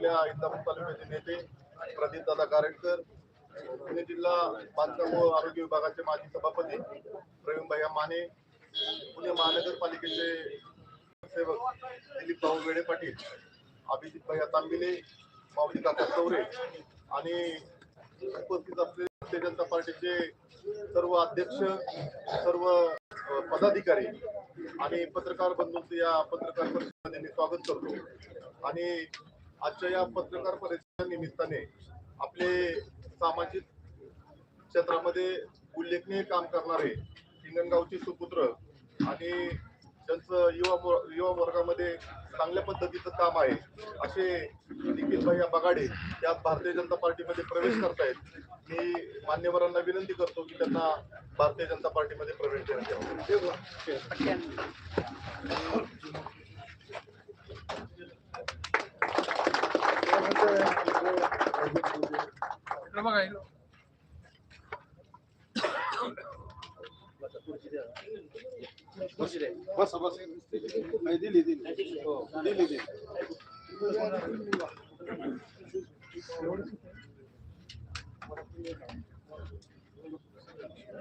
आपल्या इंदापूर तालुक्याचे नेते प्रदीप दादा गारटकर पुणे जिल्हा बांधकाम व आरोग्य विभागाचे माजी सभापती प्रवीण भैया माने पुणे महानगरपालिकेचे सेवक दिलीप भाऊ वेडे पाटील अभिजित भैया तांबिले माऊली काका चौरे आणि उपस्थित असलेले भारतीय जनता पार्टीचे सर्व अध्यक्ष सर्व पदाधिकारी आणि पत्रकार बंधूंचं या पत्रकार परिषदेने स्वागत करतो. आणि आजच्या या पत्रकार परिषदेच्या निमित्ताने आपले सामाजिक क्षेत्रामध्ये उल्लेखनीय काम करणारे हिंगणगावचे सुपुत्र आणि त्यांचं युवा युवा वर्गामध्ये चांगल्या पद्धतीचं काम आहे असे निखिल भैया बगाडे यात भारतीय जनता पार्टीमध्ये प्रवेश करतायत. मी मान्यवरांना विनंती करतो की त्यांना भारतीय जनता पार्टीमध्ये प्रवेश देण्यात यावा. इकडं बघा इकडं. बस बस नाही, दिली दिली हो, दिली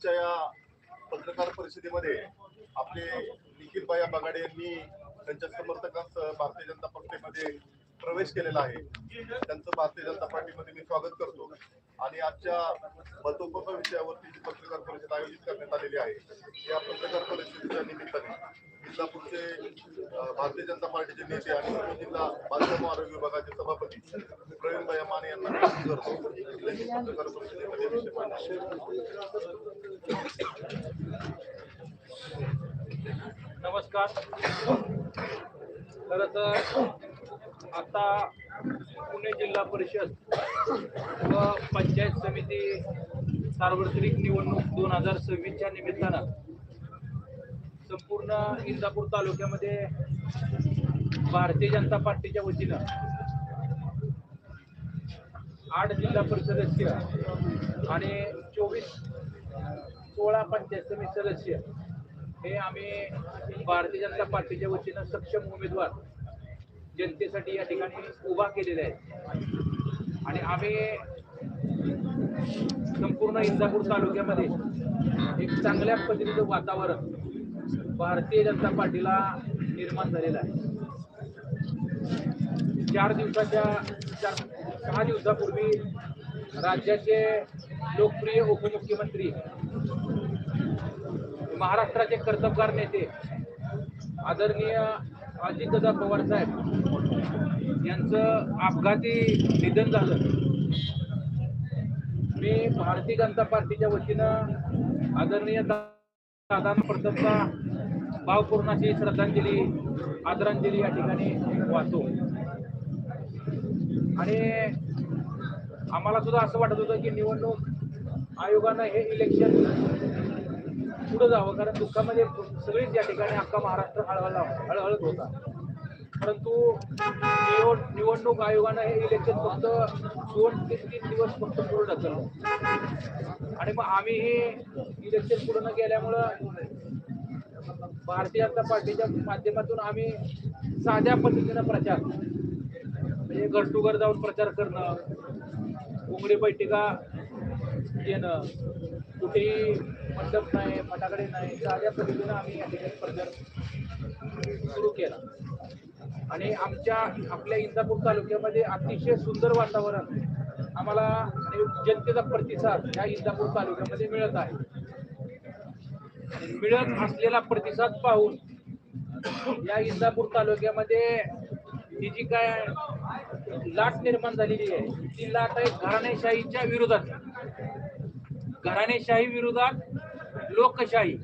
आजच्या या पत्रकार परिषदेमध्ये आपले निखिल भाया बगाडे यांनी त्यांच्या समर्थकांस भारतीय जनता पक्षामध्ये प्रवेश केलेला आहे. त्यांचं भारतीय जनता पार्टीमध्ये मी स्वागत करतो. आणि आजच्या महत्त्वपूर्ण विषयावरती जी पत्रकार परिषद आयोजित करण्यात आलेली आहे या पत्रकार परिषदेच्या निमित्ताने जिल्हापूरचे भारतीय जनता पार्टीचे नेते आणि जिल्हा बांधकाम आरोग्य विभागाचे सभापती प्रवीणभाई माने यांना करतो. नमस्कार. खर तर आता पुणे जिल्हा परिषद व पंचायत समिती सार्वत्रिक निवडणूक दोन हजार सव्वीसच्या निमित्तानं संपूर्ण इंदापूर तालुक्यामध्ये भारतीय जनता पार्टीच्या वतीनं आठ जिल्हा परिषद सदस्य आणि चोवीस सोळा पंचायत समिती सदस्य. हे आम्ही भारतीय जनता पार्टीच्या वतीनं सक्षम उमेदवार जनतेसाठी या ठिकाणी उभा केलेला आहे आणि आम्ही संपूर्ण इंदापूर तालुक्यामध्ये एक चांगल्या पद्धतीचं वातावरण भारतीय जनता पार्टीला निर्माण झालेलं आहे. चार दिवसाच्या चार सहा दिवसापूर्वी राज्याचे लोकप्रिय उपमुख्यमंत्री महाराष्ट्राचे कर्तबगार नेते आदरणीय अजितदादा पवार साहेब यांचं अपघाती निधन झालं. मी भारतीय जनता पार्टीच्या वतीनं आदरणीय दादांना प्रथमतः भावपूर्णाची श्रद्धांजली आदरांजली या ठिकाणी वाचतो आणि आम्हाला सुद्धा असं वाटत होतं की निवडणूक आयोगानं हे इलेक्शन पुढं जावं कारण दुःखामध्ये सगळीच या ठिकाणी अख्खा महाराष्ट्र हळहळला हळहळत होता. परंतु निवड निवडणूक आयोगानं हे इलेक्शन फक्त दोन ते तीन दिवस फक्त पूर्ण ढकललं. आणि मग आम्ही हे इलेक्शन पूर्ण केल्यामुळं गेल्यामुळं भारतीय जनता पार्टीच्या माध्यमातून आम्ही साध्या पद्धतीनं प्रचार म्हणजे घर टू घर जाऊन प्रचार करणं उमडी बैठिका येणं कुठेही मंडप नाही फटाकडे नाही साध्या पद्धतीनं आम्ही या ठिकाणी प्रचार सुरू केला. आणि आमच्या आपल्या इंदापूर तालुक्यामध्ये अतिशय सुंदर वातावरण आम्हाला जनतेचा प्रतिसाद या इंदापूर तालुक्यामध्ये मिळत आहे. मिळत असलेला प्रतिसाद पाहून या इंदापूर तालुक्यामध्ये ही जी काय लाट निर्माण झालेली आहे. ती लाट आहे घराणेशाहीच्या विरोधात. घराणेशाही विरोधात लोकशाही.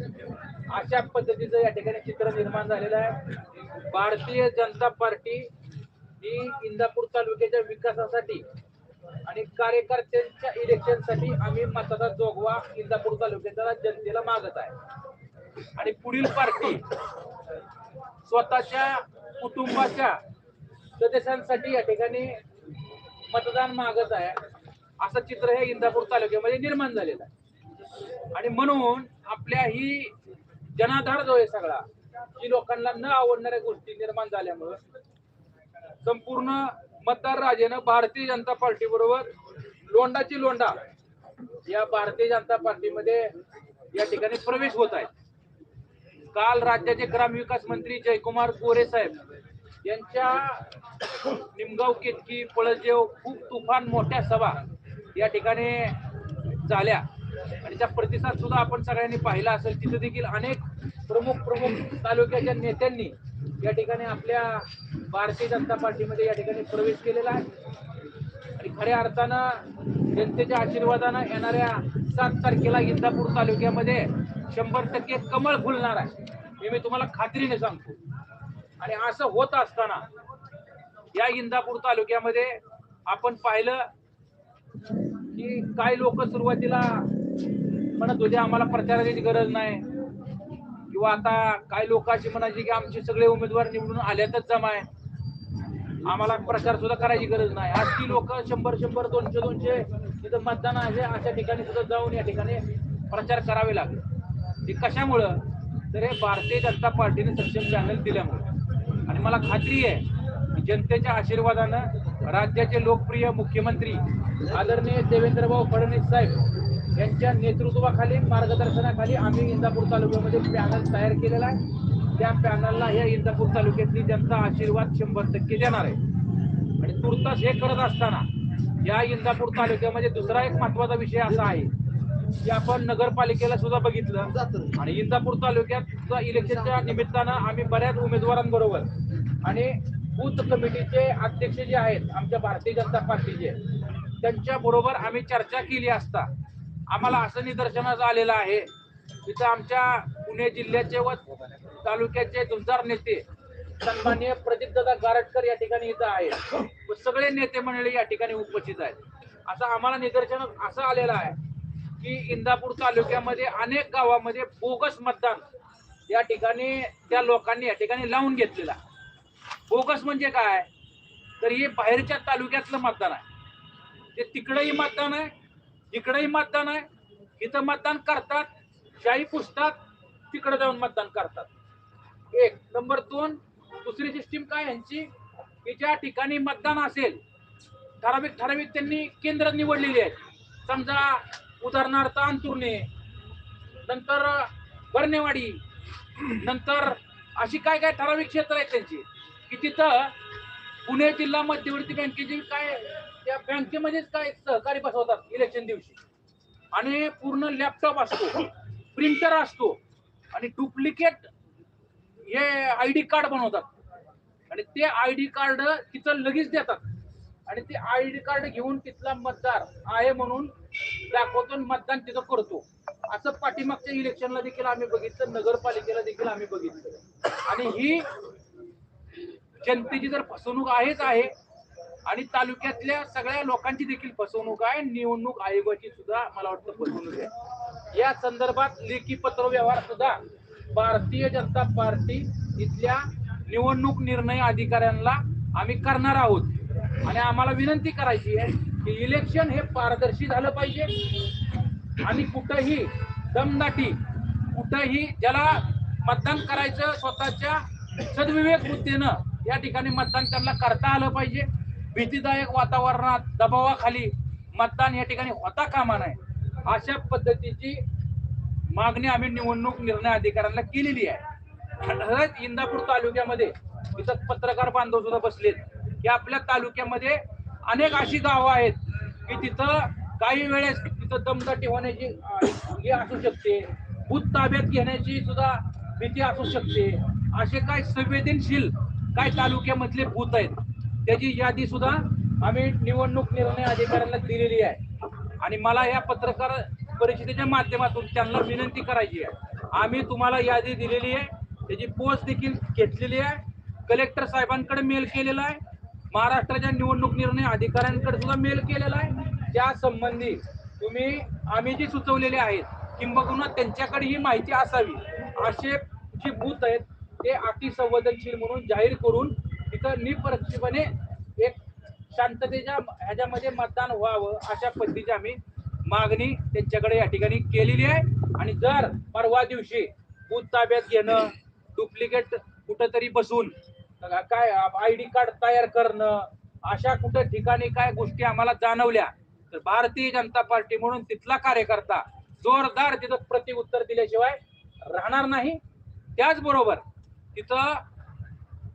अशा पद्धतीचं या ठिकाणी चित्र निर्माण झालेलं आहे. भारतीय जनता पार्टी ही इंदापूर तालुक्याच्या विकासासाठी आणि कार्यकर्त्यांच्या इलेक्शनसाठी आम्ही मताचा जोगवा इंदापूर तालुक्याच्या जनतेला मागत आहे. आणि पुढील पार्टी स्वतःच्या कुटुंबाच्या सदस्यांसाठी या ठिकाणी मतदान मागत आहे. असं चित्र हे इंदापूर तालुक्यामध्ये निर्माण झालेलं आहे. आणि म्हणून आपल्या ही जनाधार जो आहे सगळा की लोकांना न आवडणाऱ्या गोष्टी निर्माण झाल्यामुळं संपूर्ण मतदार राजेनं भारतीय जनता पार्टी बरोबर लोंडाची लोंडा या भारतीय जनता पार्टीमध्ये या ठिकाणी प्रवेश होत आहे. काल राज्याचे ग्रामविकास मंत्री जयकुमार गोरे साहेब यांच्या निमगाव केतकी पळजेव खूप तुफान मोठ्या सभा या ठिकाणी झाल्या. आणि त्या प्रतिसाद सुद्धा आपण सगळ्यांनी पाहिला असेल. तिथे देखील अनेक प्रमुख प्रमुख तालुक्याच्या नेत्यांनी या ठिकाणी आपल्या भारतीय जनता पार्टीमध्ये या ठिकाणी प्रवेश केलेला आहे. आणि खऱ्या अर्थानं जनतेच्या आशीर्वादानं येणाऱ्या सात तारखेला इंदापूर तालुक्यामध्ये शंभर टक्के कमळ फुलणार आहे. हे मी तुम्हाला खात्रीने सांगतो. आणि असं होत असताना या इंदापूर तालुक्यामध्ये आपण पाहिलं की काही लोक सुरुवातीला म्हणत होते आम्हाला प्रचाराची गरज नाही. किंवा आता काही लोक अशी म्हणायची की आमचे सगळे उमेदवार निवडून आल्यातच जमा आहे. आम्हाला प्रचार सुद्धा करायची गरज नाही. आज ती लोक शंभर शंभर दोनशे दोनशे तिथं मतदान आहे अशा ठिकाणी सुद्धा जाऊन या ठिकाणी प्रचार करावे लागले. ते कशामुळं? तर हे भारतीय जनता पार्टीने सक्षम चॅनल दिल्यामुळे. मला खात्री आहे की जनतेच्या आशीर्वादानं राज्याचे लोकप्रिय मुख्यमंत्री आदरणीय देवेंद्रभाऊ फडणवीस साहेब यांच्या नेतृत्वाखाली मार्गदर्शनाखाली आम्ही इंदापूर तालुक्यामध्ये पॅनल तयार केलेला आहे. त्या पॅनलला या इंदापूर तालुक्यातली जनता आशीर्वाद शंभर टक्के देणार आहे. आणि तुर्तास हे करत असताना या इंदापूर तालुक्यामध्ये दुसरा एक महत्त्वाचा विषय असा आहे की आपण नगरपालिकेला सुद्धा बघितलं. आणि इंदापूर तालुक्यात इलेक्शनच्या निमित्तानं आम्ही बऱ्याच उमेदवारांबरोबर आणि बूथ कमिटीचे अध्यक्ष जे आहेत आमच्या भारतीय जनता पार्टीचे त्यांच्या बरोबर आम्ही चर्चा केली असता आम्हाला असं निदर्शनास आलेलं आहे तिथं आमच्या पुणे जिल्ह्याचे व तालुक्याचे दुमदार नेते सन्माननीय प्रदीपदादा गारटकर या ठिकाणी इथं आहेत. व सगळे नेते मंडळी या ठिकाणी उपस्थित आहेत. असं आम्हाला निदर्शन असं आलेलं आहे की इंदापूर तालुक्यामध्ये अनेक गावामध्ये बोगस मतदान या ठिकाणी त्या लोकांनी या ठिकाणी लावून घेतलेला बोगस म्हणजे काय? तर हे बाहेरच्या तालुक्यातलं मतदान आहे. ते तिकडंही मतदान आहे इकडंही मतदान आहे. इथं मतदान करतात शाही पुसतात तिकडे जाऊन मतदान करतात. एक. नंबर दोन दुसरी सिस्टीम काय यांची? की ज्या ठिकाणी मतदान असेल ठराविक ठराविक त्यांनी केंद्र निवडलेली आहेत. समजा उदाहरणार्थ अंतुर्णे नंतर बर्नेवाडी नंतर अशी काय काय ठराविक क्षेत्र आहेत त्यांची? की तिथं पुणे जिल्हा मध्यवर्ती बँकेची काय त्या बँकेमध्येच काय सहकारी बसवतात इलेक्शन दिवशी. आणि पूर्ण लॅपटॉप असतो प्रिंटर असतो आणि डुप्लिकेट हे आय डी कार्ड बनवतात. आणि ते आय डी कार्ड तिथं लगेच देतात. आणि ते आय डी कार्ड घेऊन तिथला मतदार आहे म्हणून दाखवतो मतदान तिथं करतो. असं पाठीमागच्या इलेक्शनला देखील आम्ही बघितलं नगरपालिकेला देखील आम्ही बघितलं. आणि ही जनतेची जर फसवणूक आहेच आहे आणि तालुक्यातल्या सगळ्या लोकांची देखील फसवणूक आहे निवडणूक आयोगाची सुद्धा मला वाटतं फसवणूक आहे. या संदर्भात लेखी पत्र व्यवहार सुद्धा भारतीय जनता पार्टी इथल्या निवडणूक निर्णय अधिकाऱ्यांना आम्ही करणार आहोत. आणि आम्हाला विनंती करायची आहे की इलेक्शन हे पारदर्शी झालं पाहिजे. आणि कुठंही दमदाटी कुठंही ज्याला मतदान करायचं स्वतःच्या सद्विवेक बुद्धीनं या ठिकाणी मतदान त्यांना करता आलं पाहिजे. भीतीदायक वातावरणात दबावाखाली मतदान या ठिकाणी होता कामा नये. अशा पद्धतीची मागणी आम्ही निवडणूक निर्णय अधिकाऱ्यांना केलेली आहे. इंदापूर तालुक्यामध्ये इथं पत्रकार बांधव सुद्धा बसलेत. की आपल्या तालुक्यामध्ये अनेक अशी गावं आहेत की तिथं काही वेळेस तिथं दमदाटी होण्याची हे असू शकते. भूत ताब्यात घेण्याची सुद्धा भीती असू शकते. असे काय संवेदनशील काय तालुक्यामधले भूत आहेत त्याची यादी सुद्धा आम्ही निवडणूक निर्णय अधिकाऱ्यांना दिलेली आहे. आणि मला या पत्रकार परिषदेच्या माध्यमातून त्यांना विनंती करायची आहे. आम्ही तुम्हाला यादी दिलेली आहे त्याची पोच देखील घेतलेली आहे. कलेक्टर साहेबांकडे मेल केलेला आहे. महाराष्ट्राच्या निवडणूक निर्णय अधिकाऱ्यांकडे सुद्धा मेल केलेला आहे. त्या संबंधी तुम्ही आम्ही जी सुचवलेले आहेत किंबहुना त्यांच्याकडे ही माहिती असावी असे जी बूथ आहेत ते अतिसंवेदनशील म्हणून जाहीर करून तिथं निपक्षपणे एक शांततेच्या ह्याच्यामध्ये मतदान व्हावं अशा पद्धतीची आम्ही मागणी त्यांच्याकडे या ठिकाणी केलेली आहे. आणि जर परवा दिवशी बूथ ताब्यात घेणं डुप्लिकेट कुठंतरी बसून काय आय डी कार्ड तयार करणं अशा कुठं ठिकाणी काय गोष्टी आम्हाला जाणवल्या तर भारतीय जनता पार्टी म्हणून तिथला कार्यकर्ता जोरदार तिथं प्रतिउत्तर दिल्याशिवाय राहणार नाही. त्याचबरोबर तिथं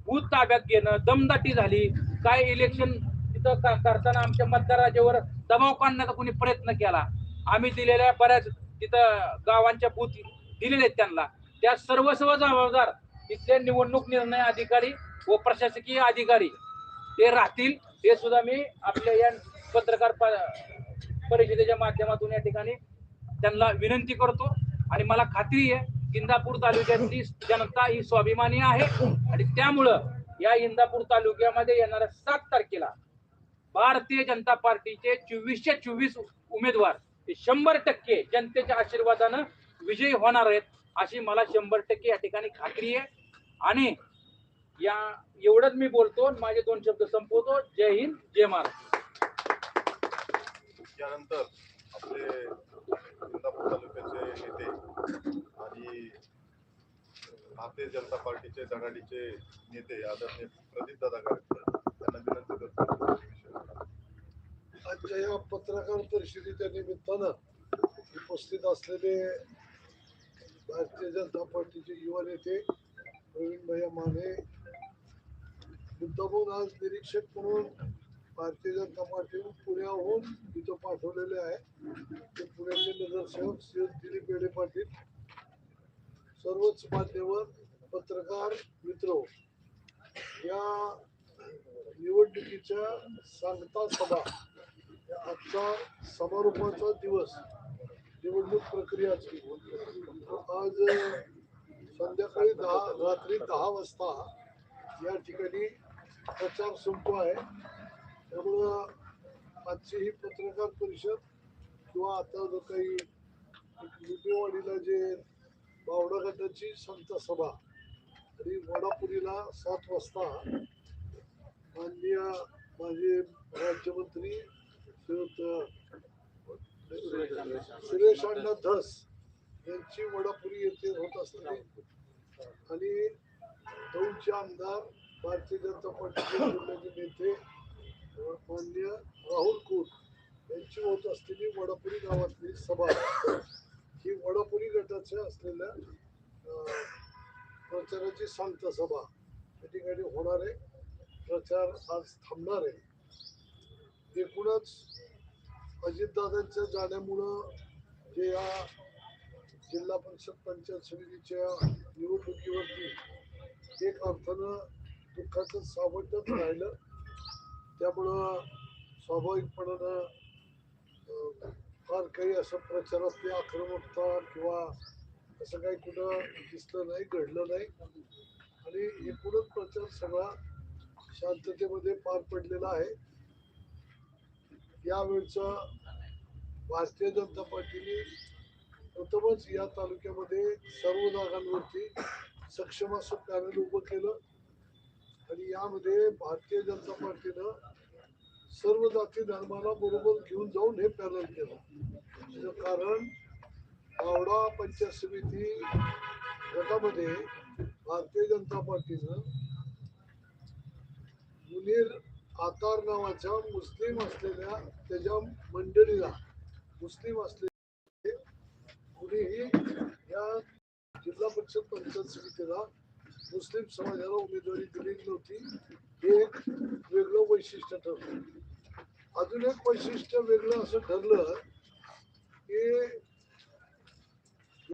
बूथ ताब्यात घेणं दमदाटी झाली. काय इलेक्शन तिथं का- करताना आमच्या मतदाराच्यावर दबाव काढण्याचा कोणी प्रयत्न केला. आम्ही दिलेल्या बऱ्याच तिथं गावांच्या बूथ दिलेले आहेत त्यांना. त्या सर्व सर्व जबाबदार तिथले निवडणूक निर्णय अधिकारी व प्रशासकीय अधिकारी ते राहतील हे सुद्धा मी आपल्या या पत्रकार प- परिषदेच्या माध्यमातून या ठिकाणी त्यांना विनंती करतो. आणि मला खात्री आहे इंदापूर तालुक्यातली जनता ही स्वाभिमानी आहे. आणि त्यामुळं या इंदापूर तालुक्यामध्ये येणाऱ्या सात तारखेला भारतीय जनता पार्टीचे चोवीसशे चोवीस उमेदवार हे शंभर टक्के जनतेच्या आशीर्वादानं विजयी होणार आहेत अशी मला शंभर टक्के या ठिकाणी खात्री आहे. आणि या एवढंच मी बोलतो आणि माझे दोन शब्द संपवतो. जय हिंद जय महाराष्ट्र. त्यानंतर आपले इंदापूर तालुक्याचे नेते आणि भारतीय जनता पार्टीचे धडाडीचे नेते आदरणीय प्रदीप दादा यांना विनंती करतो. आजच्या या पत्रकार परिषदेच्या निमित्तानं उपस्थित असलेले भारतीय जनता पार्टीचे युवा नेते प्रवीण भैया माने मुद्दामून आज निरीक्षक म्हणून भारतीय जनता पार्टीने पुण्याहून तिथं पाठवलेले आहे ते पुण्याचे नगरसेवक श्री दिलीप बेडे पाटील सर्वच मान्यवर पत्रकार मित्र हो. या निवडणुकीच्या सांगता सभा या आजचा समारोपाचा दिवस निवडणूक प्रक्रियाची आज संध्याकाळी दहा रात्री दहा वाजता या ठिकाणी प्रचार संपू आहे. त्यामुळं आजची ही पत्रकार परिषद किंवा आता जो काही लुटेवाडीला जे बावडा गटाची संत सभा आणि वडापुरीला सात वाजता माननीय माजी राज्यमंत्री श्रीयुत सुरेश अण्णा धस यांची वडापुरी येथे होत असताना आणि दौडचे आमदार भारतीय जनता पार्टीचे नेते माननीय राहुल कुट यांची होत असलेली वडापुरी गावातली सभा. ही वडापुरी गटाच्या असलेल्या प्रचाराची शांत सभा. या ठिकाणी होणार आहे प्रचार आज थांबणार आहे. एकूणच अजितदादांच्या जाण्यामुळं जे या जिल्हा परिषद पंचायत समितीच्या निवडणुकीवरती एक अर्थानं दुःखाचं सावटच राहिलं. त्यामुळं स्वाभाविकपणानं फार काही असं प्रचारातली आक्रमकता किंवा असं काही कुठं दिसलं नाही घडलं नाही. आणि एकूणच प्रचार सगळा शांततेमध्ये पार पडलेला आहे. यावेळचं भारतीय जनता पार्टीने प्रथमच या तालुक्यामध्ये सर्व जागांवरती सक्षम असं पॅनल उभं केलं. आणि यामध्ये भारतीय जनता पार्टीनं सर्व जाती धर्माला बरोबर घेऊन जाऊन हे पॅनल केलं. कारण आवडा पंचायत समिती गटामध्ये भारतीय जनता पार्टीनं मुनीर आतार नावाच्या मुस्लिम असलेल्या त्याच्या मंडळीला मुस्लिम असलेले कुणीही या जिल्हा परिषद पंचायत समितीला मुस्लिम समाजाला उमेदवारी दिलेली नव्हती. हे एक वेगळं वैशिष्ट्य ठरलं. अजून एक वैशिष्ट्य वेगळं असं ठरलं की